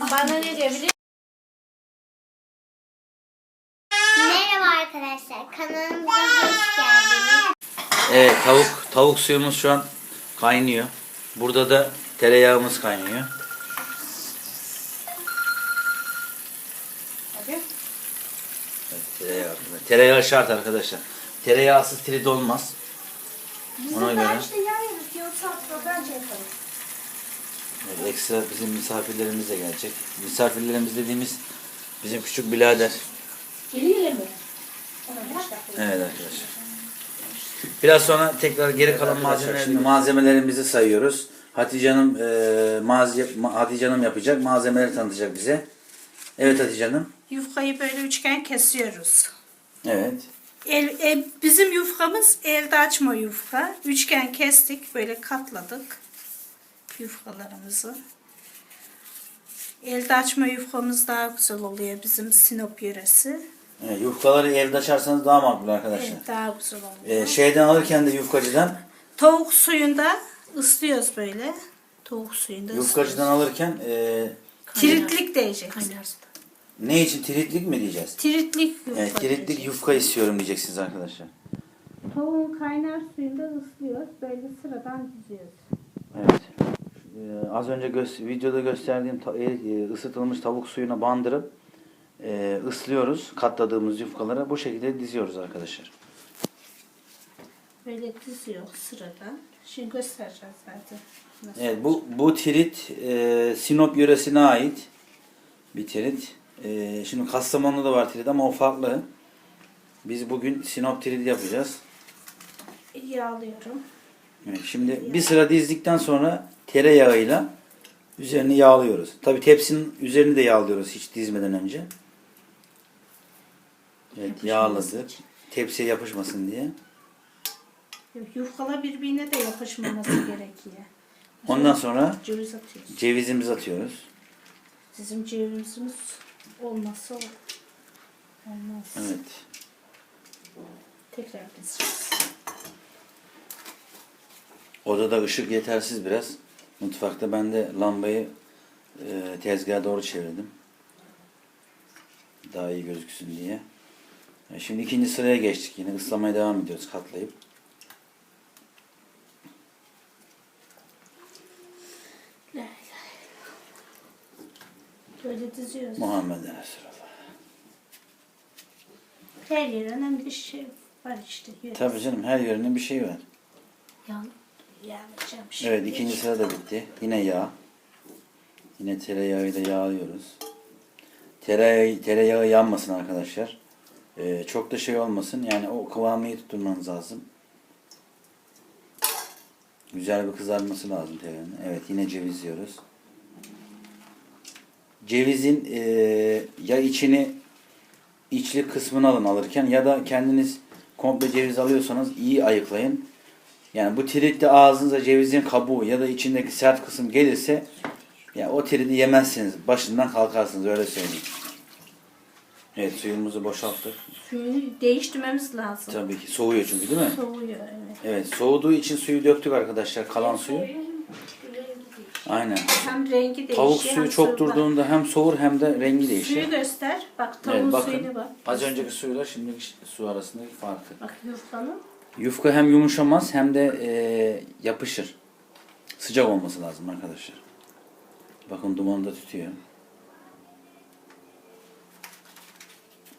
bana ne diyor biliyor Merhaba arkadaşlar. Kanalımıza hoş geldiniz. Evet tavuk tavuk suyumuz şu an kaynıyor. Burada da tereyağımız kaynıyor. Evet, tereyağı, tereyağı şart arkadaşlar. Tereyağsız trit olmaz. Ona göre işte yağ yapıyor. Tatlı bence yapalım. Evet, ekstra bizim misafirlerimiz de gelecek. Misafirlerimiz dediğimiz bizim küçük birader. Geliyor dakika. Evet arkadaşlar. Biraz sonra tekrar geri kalan malzemelerimizi, malzemelerimizi sayıyoruz. Hatice Hanım, e, mazi, ma- Hatice Hanım yapacak. Malzemeleri tanıtacak bize. Evet Hatice Hanım. Yufkayı böyle üçgen kesiyoruz. Evet. El, e, bizim yufkamız elde açma yufka. Üçgen kestik, böyle katladık yufkalarımızı. Elde açma yufkamız daha güzel oluyor bizim Sinop yöresi. Evet, yufkaları evde açarsanız daha makbul arkadaşlar. Evet, daha güzel oluyor. Ee, şeyden alırken de yufkacıdan, Tavuk suyunda ıslıyoruz böyle. Tavuk suyunda yufkacıdan alırken e, Tiritlik diyecek. ne için tritlik mi diyeceğiz? Tiritlik yufka Evet, tritlik diyecek. yufka istiyorum diyeceksiniz arkadaşlar. Tavuğun kaynar suyunda ıslıyoruz. Böyle sıradan diziyoruz. Evet. Ee, az önce gö- videoda gösterdiğim ta- e, ısıtılmış tavuk suyuna bandırıp e, ıslıyoruz katladığımız yufkaları. Bu şekilde diziyoruz arkadaşlar. Böyle diziyor sıradan. Şimdi göstereceğiz zaten. Nasıl? Evet bu bu trit e, Sinop yöresine ait bir trit. E, şimdi Kastamonu'da da var trit ama o farklı. Biz bugün Sinop tridi yapacağız. Yağlıyorum. Evet, şimdi bir sıra dizdikten sonra tereyağıyla üzerini yağlıyoruz. Tabi tepsinin üzerini de yağlıyoruz hiç dizmeden önce. Evet yağladık. Tepsiye yapışmasın diye. Yufkalar birbirine de yapışmaması gerekiyor. Ondan sonra Ceviz atıyoruz. cevizimizi atıyoruz. Bizim cevizimiz olmazsa olmaz. Evet. Tekrar dizeceğiz. Odada ışık yetersiz biraz. Mutfakta ben de lambayı e, tezgaha doğru çevirdim. Daha iyi gözüksün diye. E, şimdi ikinci sıraya geçtik yine. ıslamaya devam ediyoruz katlayıp. Böyle diziyoruz. Muhammed Resulullah. Her yerden bir şey var işte. Tabii canım her yerinin bir şeyi var. Yağ, Evet ikinci sıra da bitti. Yine yağ. Yine tereyağıyla yağlıyoruz. Tereyağı, tereyağı yanmasın arkadaşlar. Ee, çok da şey olmasın. Yani o kıvamı iyi tutturmanız lazım. Güzel bir kızarması lazım tereyağının. Evet yine ceviz yiyoruz. Cevizin eee, ya içini içli kısmını alın alırken ya da kendiniz komple ceviz alıyorsanız iyi ayıklayın. Yani bu tritte ağzınıza cevizin kabuğu ya da içindeki sert kısım gelirse ya o tridi yemezsiniz. Başından kalkarsınız öyle söyleyeyim. Evet suyumuzu boşalttık. Suyunu değiştirmemiz lazım. Tabii ki soğuyor çünkü değil mi? Soğuyor evet. Evet soğuduğu için suyu döktük arkadaşlar kalan suyu. Aynen. Hem rengi değişiyor. Tavuk suyu çok suyu- durduğunda hem soğur hem de rengi değişir. Suyu göster. Bak tavuğun Evet, bakın suyuna bak. az önceki suyla şimdiki su arasındaki farkı. Bak yufkanın. Yufka hem yumuşamaz hem de e, yapışır. Sıcak olması lazım arkadaşlar. Bakın dumanı da tutuyor.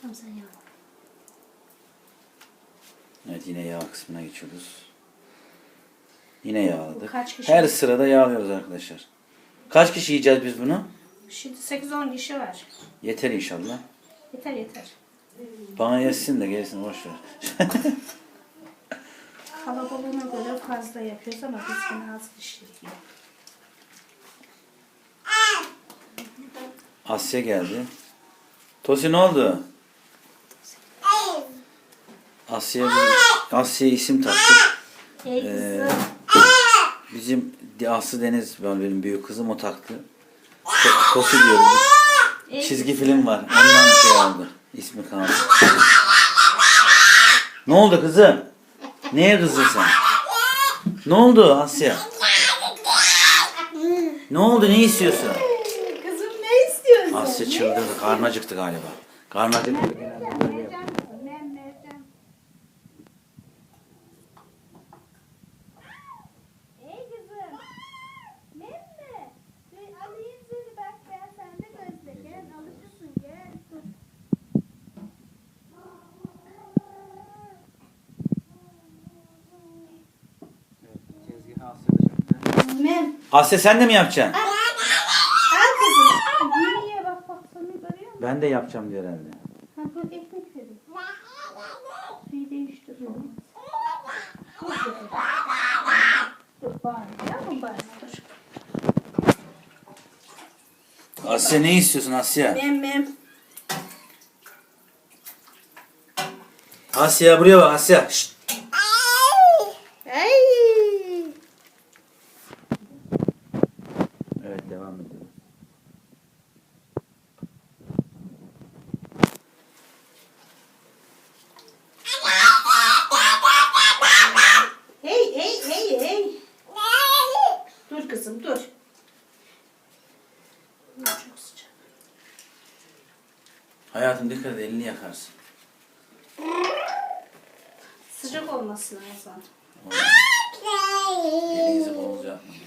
Tamam sen yağla. Evet yine yağ kısmına geçiyoruz. Yine yağladık. Kaç kişi? Her sırada yağlıyoruz arkadaşlar. Kaç kişi yiyeceğiz biz bunu? Şimdi 8-10 kişi var. Yeter inşallah. Yeter yeter. Bana yesin de gelsin boş ver. Fazla yapıyoruz ama biz yine az kişi yiyor. Asya geldi. Tosi ne oldu? Asya Asya isim taktık. Ee. Bizim Aslı Deniz benim büyük kızım o taktı. To- Tosi diyoruz. Çizgi film var. Ondan şey aldı. İsmi kaldı. Ne oldu kızım? Neye kızdın sen? Ne oldu Asya? Ne oldu? Ne istiyorsun? Kızım ne Asya çıldırdı. Karnı acıktı galiba. Karnı acıktı. Ey kızım. Memme. Şey, alayım seni bak ben sende gözle. Gel alışırsın gel. Dur. Mem. Asya sen de mi yapacaksın? Al kızım. Ye ye bak bak sana görüyor musun? Ben de yapacağım diyor herhalde. Ha bu ekmek verin. Suyu değiştiriyorum. Dur bari yavrum bari dur. Asya ne istiyorsun Asya? Mem mem. Asya buraya bak Asya. Şşt. Ay. Evet devam edelim. Hey hey hey hey. Dur kızım dur. Dur, Çok sıcak. Hayatım dikkat et elini yakarsın. Sıcak olmasın Ayazan. Elinizi kolunuzu yapmayın.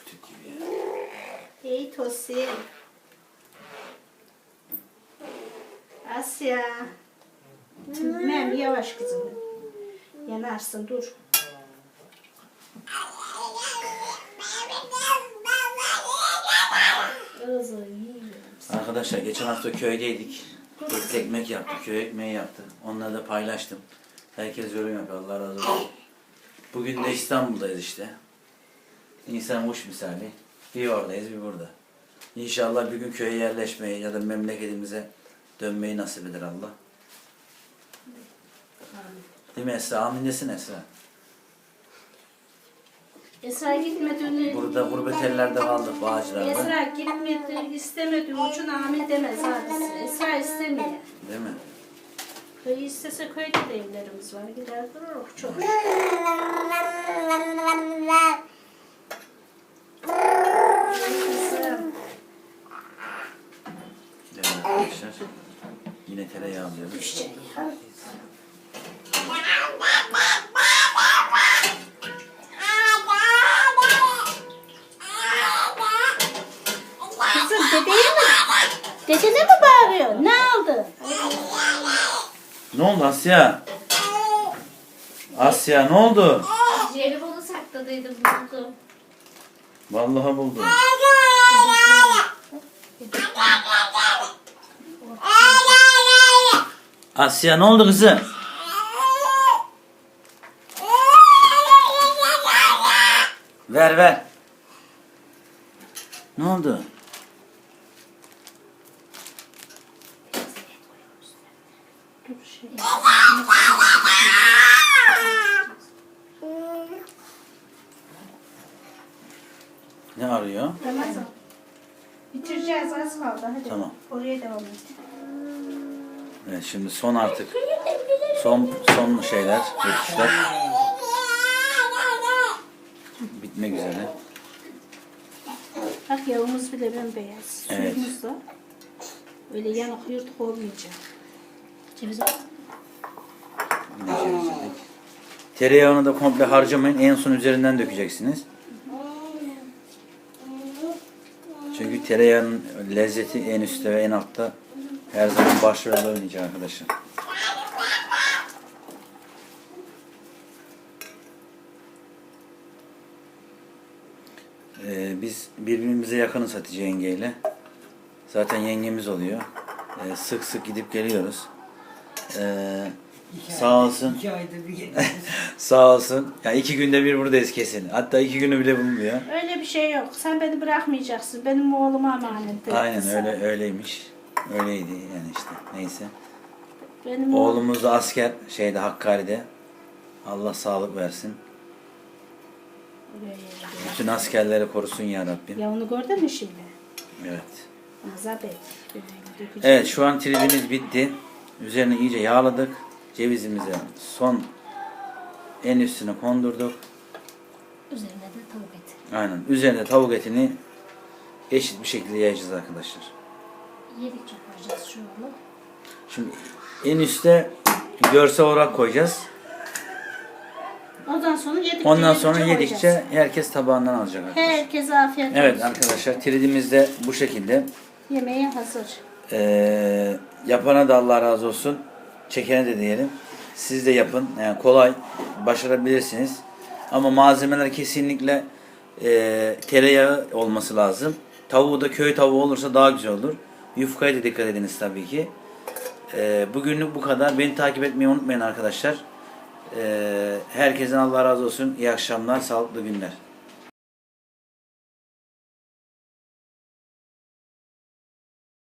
Öptük gibi ya. Hey Tosi. Asya. Mem yavaş kızım. Yanarsın dur. Yiyorum. Arkadaşlar geçen hafta köydeydik. Etli ekmek yaptık, köy ekmeği yaptık. Onları da paylaştım. Herkes yorum yapıyor. Allah razı olsun. Bugün de İstanbul'dayız işte. İnsan kuş misali. Bir oradayız, bir burada. İnşallah bir gün köye yerleşmeyi ya da memleketimize dönmeyi nasip eder Allah. Değil mi Esra? Amin desin Esra. Esra gitmedi. Burada gurbet ellerde kaldık Bağcılar'da. Esra gitmedi, istemedi. Ucun amin demez hadisi. Esra istemiyor. Değil mi? Köy istese köyde de evlerimiz var. Gider dururuz çok. Kızım. Evet arkadaşlar. Yine tereyağı alıyoruz. Dedene mi bağırıyor? Ne aldı? Ne oldu Asya? Asya ne oldu? Jelibonu sakladıydım buldum. Vallahi buldum. Asya ne oldu kızım? Ver ver. Ne oldu? Dur şey. Arıyor? Ramazan. Bitireceğiz az kaldı hadi. Tamam. Oraya devam et. Evet şimdi son artık. Son son şeyler, geçişler. Bitmek üzere. Bak yağımız bile bembeyaz. Evet. Suyumuz da öyle yanık yırtık olmayacak. Ceviz. Tereyağını da komple harcamayın. En son üzerinden dökeceksiniz. Tereyağının lezzeti en üstte ve en altta her zaman başrolde oynayacak arkadaşlar. Ee, biz birbirimize yakınız Hatice yengeyle. Zaten yengemiz oluyor. Ee, sık sık gidip geliyoruz. Ee, sağ olsun. İki ayda bir geliyoruz. Sağ olsun. Ya iki günde bir buradayız kesin. Hatta iki günü bile bulmuyor. Öyle bir şey yok. Sen beni bırakmayacaksın. Benim oğluma emanet et. Aynen öyle öyleymiş. Öyleydi yani işte. Neyse. Benim oğlum. Oğlumuz da asker şeyde Hakkari'de. Allah sağlık versin. Bütün askerleri korusun ya Rabbim. Ya onu gördün mü şimdi? Evet. Azap et. Evet şu an tribimiz bitti. Üzerine iyice yağladık. Cevizimizi son en üstüne kondurduk. Üzerine de tavuk eti. Aynen. Üzerine tavuk etini eşit bir şekilde yayacağız arkadaşlar. Yedikçe koyacağız şunu. Şimdi en üste görsel olarak koyacağız. Ondan sonra yedikçe Ondan sonra koyacağız. yedikçe herkes tabağından alacak arkadaşlar. Herkese afiyet Evet olsun. arkadaşlar tridimiz de bu şekilde. Yemeğe hazır. Ee, yapana da Allah razı olsun. Çekene de diyelim. Siz de yapın. Yani kolay. Başarabilirsiniz. Ama malzemeler kesinlikle e, tereyağı olması lazım. Tavuğu da köy tavuğu olursa daha güzel olur. Yufkaya da dikkat ediniz tabii ki. Ee, bugünlük bu kadar. Beni takip etmeyi unutmayın arkadaşlar. Ee, herkesten Allah razı olsun. İyi akşamlar, sağlıklı günler.